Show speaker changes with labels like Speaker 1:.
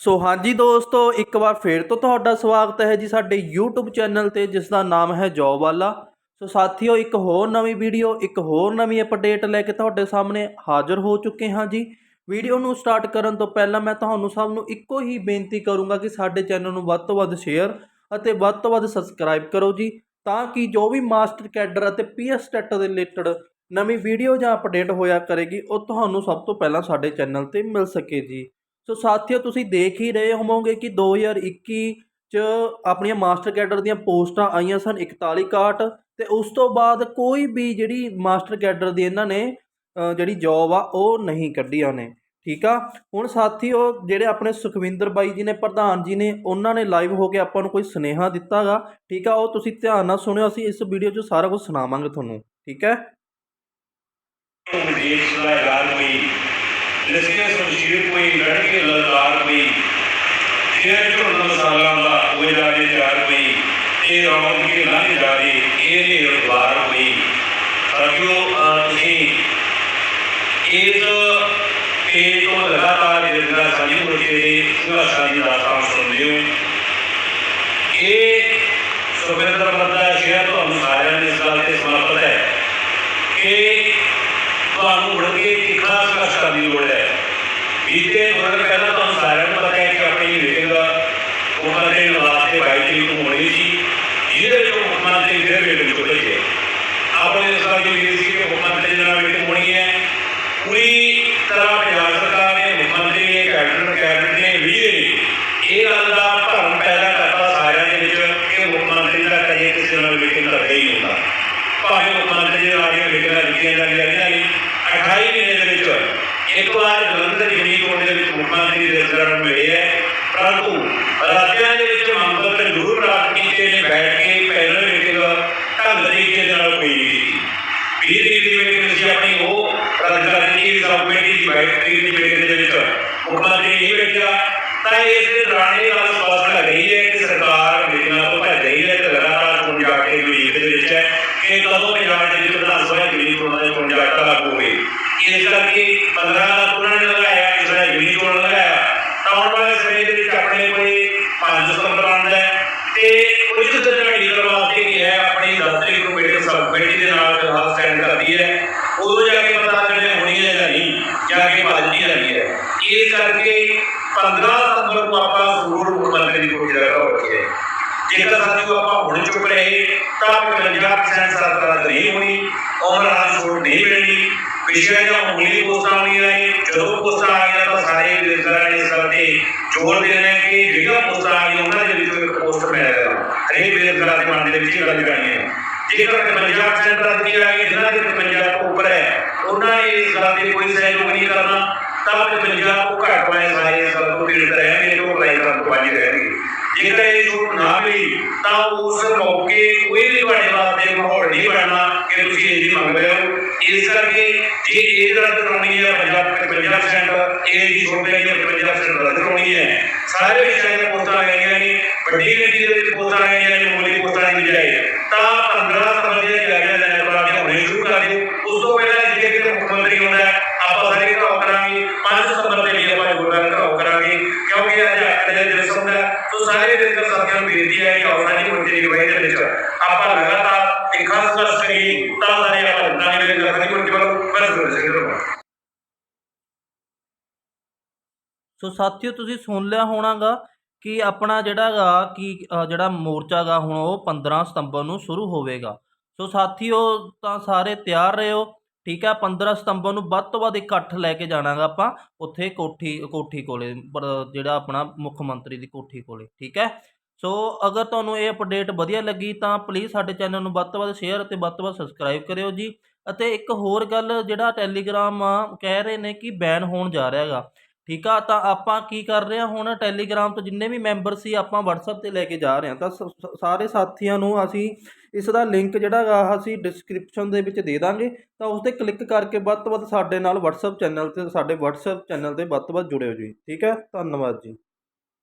Speaker 1: ਸੋ ਹਾਂਜੀ ਦੋਸਤੋ, ਇੱਕ ਵਾਰ ਫੇਰ ਤੋਂ ਤੁਹਾਡਾ ਸਵਾਗਤ ਹੈ ਜੀ ਸਾਡੇ YouTube ਚੈਨਲ ਤੇ, ਜਿਸ ਦਾ ਨਾਮ ਹੈ ਜੋਬ ਵਾਲਾ। ਸੋ ਸਾਥੀਓ, ਇੱਕ ਹੋਰ ਨਵੀਂ ਵੀਡੀਓ, ਇੱਕ ਹੋਰ ਨਵੀਂ ਅਪਡੇਟ ਲੈ ਕੇ ਤੁਹਾਡੇ ਸਾਹਮਣੇ ਹਾਜ਼ਰ ਹੋ ਚੁੱਕੇ ਹਾਂ ਜੀ। ਵੀਡੀਓ ਨੂੰ ਸਟਾਰਟ ਕਰਨ ਤੋਂ ਪਹਿਲਾਂ ਮੈਂ ਤੁਹਾਨੂੰ ਸਭ ਨੂੰ ਇੱਕੋ ਹੀ ਬੇਨਤੀ ਕਰੂੰਗਾ ਕਿ ਸਾਡੇ ਚੈਨਲ ਨੂੰ ਵੱਧ ਤੋਂ ਵੱਧ ਸ਼ੇਅਰ ਅਤੇ ਵੱਧ ਤੋਂ ਵੱਧ ਸਬਸਕ੍ਰਾਈਬ ਕਰੋ ਜੀ, ਤਾਂ ਕਿ ਜੋ ਵੀ ਮਾਸਟਰ ਕੈਡਰ ਅਤੇ ਪੀਐਸ ਟੈਟ ਦੇ ਰਿਲੇਟਡ ਨਵੀਂ ਵੀਡੀਓ ਜਾਂ ਅਪਡੇਟ ਹੋਇਆ ਕਰੇਗੀ, ਉਹ ਤੁਹਾਨੂੰ ਸਭ ਤੋਂ ਪਹਿਲਾਂ ਸਾਡੇ ਚੈਨਲ ਤੇ ਮਿਲ ਸਕੇ ਜੀ। ਸੋ ਸਾਥੀਓ, ਤੁਸੀਂ ਦੇਖ ਹੀ ਰਹੇ ਹੋਵੋਗੇ ਕਿ 2021 ਚ ਆਪਣੀਆਂ ਮਾਸਟਰ ਕੈਡਰ ਦੀਆਂ ਪੋਸਟਾਂ ਆਈਆਂ ਸਨ 41 ਕਾਟ ਤੇ ਉਸ ਤੋਂ ਬਾਅਦ ਕੋਈ ਵੀ ਜਿਹੜੀ ਮਾਸਟਰ ਕੈਡਰ ਦੀ ਇਹਨਾਂ ਨੇ ਜਿਹੜੀ ਜੌਬ ਆ, ਉਹ ਨਹੀਂ ਕੱਢੀਆਂ ਨੇ। ਠੀਕ ਆ? ਹੁਣ ਸਾਥੀਓ, ਜਿਹੜੇ ਆਪਣੇ ਸੁਖਵਿੰਦਰ ਬਾਈ ਜੀ ਨੇ, ਪ੍ਰਧਾਨ ਜੀ ਨੇ, ਉਹਨਾਂ ਨੇ ਲਾਈਵ ਹੋ ਕੇ ਆਪਾਂ ਨੂੰ ਕੋਈ ਸੁਨੇਹਾ ਦਿੱਤਾਗਾ। ਠੀਕ ਆ? ਉਹ ਤੁਸੀਂ ਧਿਆਨ ਨਾਲ ਸੁਣਿਓ, ਅਸੀਂ ਇਸ ਵੀਡੀਓ 'ਚ ਸਾਰਾ ਕੁਝ ਸੁਣਾਵਾਂਗੇ ਤੁਹਾਨੂੰ। ਠੀਕ ਹੈ?
Speaker 2: ਦੇਸ਼ ਦਾ ਐਲਾਨ ਹੋਈ ਲਿਸਕੇ ਸੰਸ਼ੀਰ ਕੋਈ ਲੜਕੇ ਲਲਕਾਰ ਹੋਈ ਫਿਰ ਝੁਰਨ ਮਸਾਲਾਂ ਦਾ ਹੋਏ ਜਾਗੇ ਚਾਰ ਹੋਈ ਇਹ ਰੌਣਕ ਕੇ ਲੰਘ ਜਾਏ ਇਹ ਨੇ ਰਵਾਰ ਹੋਈ ਸਾਥੀਓ ਤੁਸੀਂ ਇਸ ਪੇਜ ਤੋਂ ਲਗਾਤਾਰ ਜਿਹੜਾ ਸਾਡੀ ਮੁਰਕੇ ਦੇ ਸੰਘਰਸ਼ਾਂ ਦੀ ਦਾਸਤਾਨ ਸੁਣਦੇ ਹੋ ਇਹ ਸੁਖਿੰਦਰ ਬੰਦਾ ਸ਼ਹਿਰ ਤੁਹਾਨੂੰ ਸਾਰਿਆਂ ਨੇ ਇਸ ਗੱਲ ਤੇ ਸਮਰਪਿਤ ਤੁਹਾਨੂੰ ਮੁੜ ਕੇ ਕਿੰਨਾ ਸੰਘਰਸ਼ ਕਰਨ ਦੀ ਲੋੜ ਹੈ। ਬੀਤੇ ਦਿਨ ਪਹਿਲਾਂ ਤੁਹਾਨੂੰ ਸਾਰਿਆਂ ਨੂੰ ਪਤਾ ਹੈ ਕਿ ਆਪਣੀ ਮੀਟਿੰਗ ਉਹਨਾਂ ਦੇ ਵਾਸਤੇ ਬਾਈ ਤਰੀਕ ਨੂੰ ਹੋਣੀ ਸੀ, ਜਿਹਦੇ ਵਿੱਚ ਮੁੱਖ ਮੰਤਰੀ ਫਿਰ ਮੀਟਿੰਗ ਚੁੱਕੇ ਸੀ ਆਪਣੇ ਇਸ ਗੱਲ ਦੀ ਸੀ ਕਿ ਮੁੱਖ ਮੰਤਰੀ ਦੇ ਨਾਲ ਮੀਟਿੰਗ ਹੋਣੀ ਹੈ। ਪੂਰੀ ਤਰ੍ਹਾਂ ਪੰਜਾਬ ਸਰਕਾਰ ਨੇ, ਮੁੱਖ ਮੰਤਰੀ ਨੇ, ਕੈਬਨਿਟ ਕੈਬਨਿਟ ਨੇ ਵੀ ਇਹ ਗੱਲ ਦਾ ਭਰਮ ਪੈਦਾ ਕਰਤਾ ਸਾਰਿਆਂ ਦੇ ਵਿੱਚ ਕਿ ਮੁੱਖ ਮੰਤਰੀ ਦਾ ਕਦੇ ਕਿਸੇ ਨਾਲ ਮੀਟਿੰਗ ਕਰਦਾ ਹੀ ਨਹੀਂ ਹੁੰਦਾ। ਭਾਵੇਂ ਮੁੱਖ ਮੰਤਰੀ ਦੇ ਨਾਲ ਇਹ ਮੀਟਿੰਗਾਂ ਦਿੱਤੀਆਂ ਜਾਂਦੀਆਂ ਨੇ 28 ਮਹੀਨੇ ਦੇ ਵਿੱਚ ਇੱਕ ਵਾਰ ਜਲੰਧਰ ਗਿਣੀ ਕੋਟ ਦੇ ਵਿੱਚ ਮੁੱਖ ਮੰਤਰੀ ਦੇ ਰਿਸ਼ਤੇਦਾਰਾਂ ਨੂੰ ਮਿਲੇ ਹੈ। ਪਰੰਤੂ ਰਾਜਿਆਂ ਦੇ ਵਿੱਚ ਮੰਗ ਪੱਤਰ ਜ਼ਰੂਰ ਪ੍ਰਾਪਤ ਕੀਤੇ ਨੇ ਬੈਠ ਕੇ ਪੈਨਲ ਮੀਟਿੰਗ ਢੰਗ ਤਰੀਕੇ ਦੇ ਨਾਲ ਕੋਈ ਨਹੀਂ ਕੀਤੀ ਵੀਹ ਤਰੀਕ ਦੀ ਮੀਟਿੰਗ ਸੀ ਆਪਣੀ ਉਹ ਰਾਜਧਾਨੀ ਸਬ ਕਮੇਟੀ ਦੀ ਬੈਠਕ ਦੀ ਮੀਟਿੰਗ ਦੇ ਵਿੱਚ ਮੁੱਖ ਮੰਤਰੀ ਨਹੀਂ ਬੈਠਿਆ। ਤਾਂ ਇਸ ਦੇ ਦੌਰਾਨ ਇਹ ਗੱਲ ਸਪਸ਼ਟ ਲੱਗ ਰਹੀ ਹੈ ਕਿ ਸਰਕਾਰ ਮੀਟਿੰਗਾਂ ਤੋਂ ਭੱਜ ਰਹੀ ਹੈ ਤੇ ਲਗਾਤਾਰ ਚੋਣ ਜਾ ਕੇ ਉਡੀਕ ਦੇ ਵਿੱਚ ਹੈ ਕਿ ਕਦੋਂ ਪੰਜਾਬ ਦੇ ਵਿੱਚ ਵਿਧਾਨ ਸਭਾ ਗਿਣੀ ਚੋਣਾਂ ਦੇ ਚੋਣ ਜਾਟਾ ਲਾਗੂ ਹੋਵੇ। ਇਸ ਕਰਕੇ 15 ਦਾ ਉਹਨਾਂ ਨੇ ਲਗਾਇਆ ਕਿਸੇ ਨੇ ਗਿਣੀ ਚੋਣ ਲਗਾਇਆ। ਤਾਂ ਆਉਣ ਵਾਲੇ ਸਮੇਂ ਦੇ ਵਿੱਚ ਆਪਣੇ ਕੋਈ 5 ਸਤੰਬਰ ਆਉਂਦਾ ਹੈ। ਤੇ ਕੁਝ ਦਿਨ ਢੀਲ ਕਰਵਾਤੇ ਕੀ ਹੈ, ਆਪਣੀ ਦਫ਼ਤਰੀ ਕਮੇਟੀ ਸਬ ਕਮੇਟੀ ਦੇ ਨਾਲ ਜਹਾਜ਼ ਸੈਂਡ ਕਰਦੀ ਹੈ। ਉਦੋਂ ਜਾ ਕੇ ਪਤਾ ਲੱਗਣੇ ਹੋਣੀ ਹੈ ਜਾਂ ਨਹੀਂ, ਜਾ ਕੇ ਭਾਜਦੀ ਰਹੀ ਹੈ। ਇਸ ਕਰਕੇ 15 ਸਤੰਬਰ ਨੂੰ ਆਪਾਂ ਜ਼ਰੂਰ ਮੁੱਖ ਮੰਤਰੀ ਦੀ ਕੋਈ ਜਗ੍ਹਾ ਰੱਖੀ ਹੈ। ਜੇਕਰ ਸਾਥੀਓ ਆਪਾਂ ਹੁਣ ਚੁੱਪ ਰਹੇ, ਤਾਂ 50% ਸਰਕਾਰ ਨਹੀਂ ਹੋਣੀ, ਉਮਰ ਰਾਜ ਛੋੜ ਨਹੀਂ ਮਿਲਣੀ ਪਿਛਲੇ ਜਾਂ ਉਮੀਦੀ ਪੋਸਟਾਂ ਆਉਣੀਆਂ ਨੇ, ਜਦੋਂ ਪੋਸਟਾਂ ਆ ਤਾਂ ਸਾਰੇ ਬੇਰੁਜ਼ਗਾਰਾਂ ਨੇ ਇਸ ਗੱਲ ਤੇ ਦੇ ਰਹੇ ਕਿ ਜਿਹੜੀਆਂ ਪੋਸਟਾਂ ਆ ਉਹਨਾਂ ਦੇ ਵਿੱਚੋਂ ਇੱਕ ਪੋਸਟ ਮਿਲਿਆ ਹਰੇਕ ਬੇਰੁਜ਼ਗਾਰ ਦੇ ਮਨ ਦੇ ਵਿੱਚ ਇਹ ਗੱਲ ਕਰਨੀ ਹੈ ਜੇਕਰ 50% ਰੱਦੀ ਆ ਗਈ ਜਿਨ੍ਹਾਂ ਦੇ 50 ਤੋਂ ਉੱਪਰ ਹੈ, ਉਹਨਾਂ ਨੇ ਇਸ ਗੱਲ ਤੇ ਕੋਈ ਸਹਿਯੋਗ ਨਹੀਂ ਕਰਨਾ। ਤਾਂ 50 ਤੋਂ ਘੱਟ ਵਾਲੇ ਸਾਰੇ ਇਸ ਤੋਂ ਪੀੜਤ ਰਹਿਣਗੇ ਉਹ ਅਪਲਾਈ ਤੋਂ ਜੇਕਰ ਇਹ ਛੂਟ ਨਾ ਮਿਲੀ ਤਾਂ ਉਸ ਮੌਕੇ ਕੋਈ ਵੀ ਤੁਹਾਡੇ ਵਾਸਤੇ ਮਾਹੌਲ ਨਹੀਂ ਬਣਨਾ ਕਿ ਤੁਸੀਂ ਇਹਦੀ ਮੰਗ ਰਹੇ ਹੋ ਇਸ ਕਰਕੇ ਜੇ ਇਹ ਰੱਦ ਕਰਾਉਣੀ ਹੈ ਪੰਜਾਬ 50% ਇਹ ਦੀ ਛੋਟ ਹੈ 50% ਰੱਦ ਕਰਾਉਣੀ ਹੈ। ਸਾਰੇ ਵਿਸ਼ਿਆਂ ਦੇ ਪੋਸਟਾਂ ਆਈਆਂ ਨੇ, ਵੱਡੀ ਗਿਣਤੀ ਦੇ ਵਿੱਚ ਪੋਸਟਾਂ ਆਈਆਂ ਨੇ ਮੂਲੀ ਪੋਸਟਾਂ ਦੀ ਬਜਾਏ ਤਾਂ 15 ਸਤੰਬਰ ਦੇ ਜਾਇਜ਼ਾ ਲੈਣ ਤੋਂ ਬਾਅਦ ਹੁਣੇ ਸ਼ੁਰੂ ਕਰ ਦਿਓ ਉਸ ਤੋਂ ਪਹਿਲਾਂ ਜੇ ਕਿਤੇ ਮੁੱਖ ਮੰਤਰੀ ਹੁੰਦਾ ਹੈ, ਆਪਾਂ ਸਾਰੇ ਘਰਾਓ ਕਰਾਂਗੇ 5 ਸਤੰਬਰ ਦੇ ਲਈ ਆਪਾਂ ਗੁਰਦੁਆਰਾ ਘਰਾਓ ਕਰਾਂਗੇ ਕਿਉਂਕਿ ਅੱਜ ਅੱਠ ਦੇ ਦਿਵਸ ਹੁੰਦਾ ਹੈ, ਤਾਂ ਸਾਰੇ ਬਿਰਕਰ ਸਾਥੀਆਂ ਨੂੰ ਬੇਨਤੀ ਹੈ ਕਿ ਆਉਣਾ ਦੀ ਮੰਤਰੀ ਦੀ ਵਜ੍ਹਾ ਦੇ ਵਿੱਚ ਆਪਾਂ ਲਗਾਤਾਰ ਇੱਕ ਖਾਸ ਖਾਸ ਕਰੀਏ ਤਾਂ ਸਾਰੇ
Speaker 1: ਸੋ ਸਾਥੀਓ, ਤੁਸੀਂ ਸੁਣ ਲਿਆ ਹੋਣਾਗਾ ਕਿ ਆਪਣਾ ਜਿਹੜਾ ਕਿ ਜਿਹੜਾ ਮੋਰਚਾ ਹੁਣ ਉਹ 15 ਸਤੰਬਰ ਨੂੰ ਸ਼ੁਰੂ ਹੋਵੇਗਾ। ਸੋ ਸਾਥੀਓ, ਤਾਂ ਸਾਰੇ ਤਿਆਰ ਰਹੋ, ਠੀਕ ਹੈ? 15 ਸਤੰਬਰ ਨੂੰ ਵੱਧ ਤੋਂ ਵੱਧ ਇਕੱਠ ਲੈ ਕੇ ਜਾਣਾਗਾ ਆਪਾਂ, ਉੱਥੇ ਕੋਠੀ ਕੋਠੀ ਕੋਲੇ ਜਿਹੜਾ ਆਪਣਾ ਮੁੱਖ ਮੰਤਰੀ ਦੀ ਕੋਠੀ ਕੋਲੇ, ਠੀਕ ਹੈ? ਸੋ ਅਗਰ ਤੁਹਾਨੂੰ ਇਹ ਅਪਡੇਟ ਵਧੀਆ ਲੱਗੀ, ਤਾਂ ਪਲੀਜ਼ ਸਾਡੇ ਚੈਨਲ ਨੂੰ ਵੱਧ ਤੋਂ ਵੱਧ ਸ਼ੇਅਰ ਅਤੇ ਵੱਧ ਤੋਂ ਵੱਧ ਸਬਸਕ੍ਰਾਈਬ ਕਰਿਓ ਜੀ। ਅਤੇ ਇੱਕ ਹੋਰ ਗੱਲ, ਜਿਹੜਾ ਟੈਲੀਗ੍ਰਾਮ ਕਹਿ ਰਹੇ ਨੇ ਕਿ ਬੈਨ ਹੋਣ ਜਾ ਰਿਹਾ ਹੈਗਾ। ਠੀਕ ਆ, ਤਾਂ ਆਪਾਂ ਕੀ ਕਰ ਰਹੇ ਹਾਂ ਹੁਣ? ਟੈਲੀਗ੍ਰਾਮ ਤੋਂ ਜਿੰਨੇ ਵੀ ਮੈਂਬਰ ਸੀ, ਆਪਾਂ WhatsApp ਤੇ ਲੈ ਕੇ ਜਾ ਰਹੇ ਹਾਂ ਤਾਂ ਸ- ਸਾਰੇ ਸਾਥੀਆਂ ਨੂੰ ਅਸੀਂ ਇਸ ਦਾ ਲਿੰਕ ਜਿਹੜਾ ਅਸੀਂ ਡਿਸਕ੍ਰਿਪਸ਼ਨ ਦੇ ਵਿੱਚ ਦੇ ਦਾਂਗੇ। ਤਾਂ ਉਸ ਤੇ ਕਲਿੱਕ ਕਰਕੇ ਵੱਧ ਤੋਂ ਵੱਧ ਸਾਡੇ ਨਾਲ WhatsApp ਚੈਨਲ ਤੇ, ਸਾਡੇ WhatsApp ਚੈਨਲ ਤੇ ਵੱਧ ਤੋਂ ਵੱਧ ਜੁੜਿਓ ਜੀ। ਠੀਕ ਹੈ, ਧੰਨਵਾਦ ਜੀ।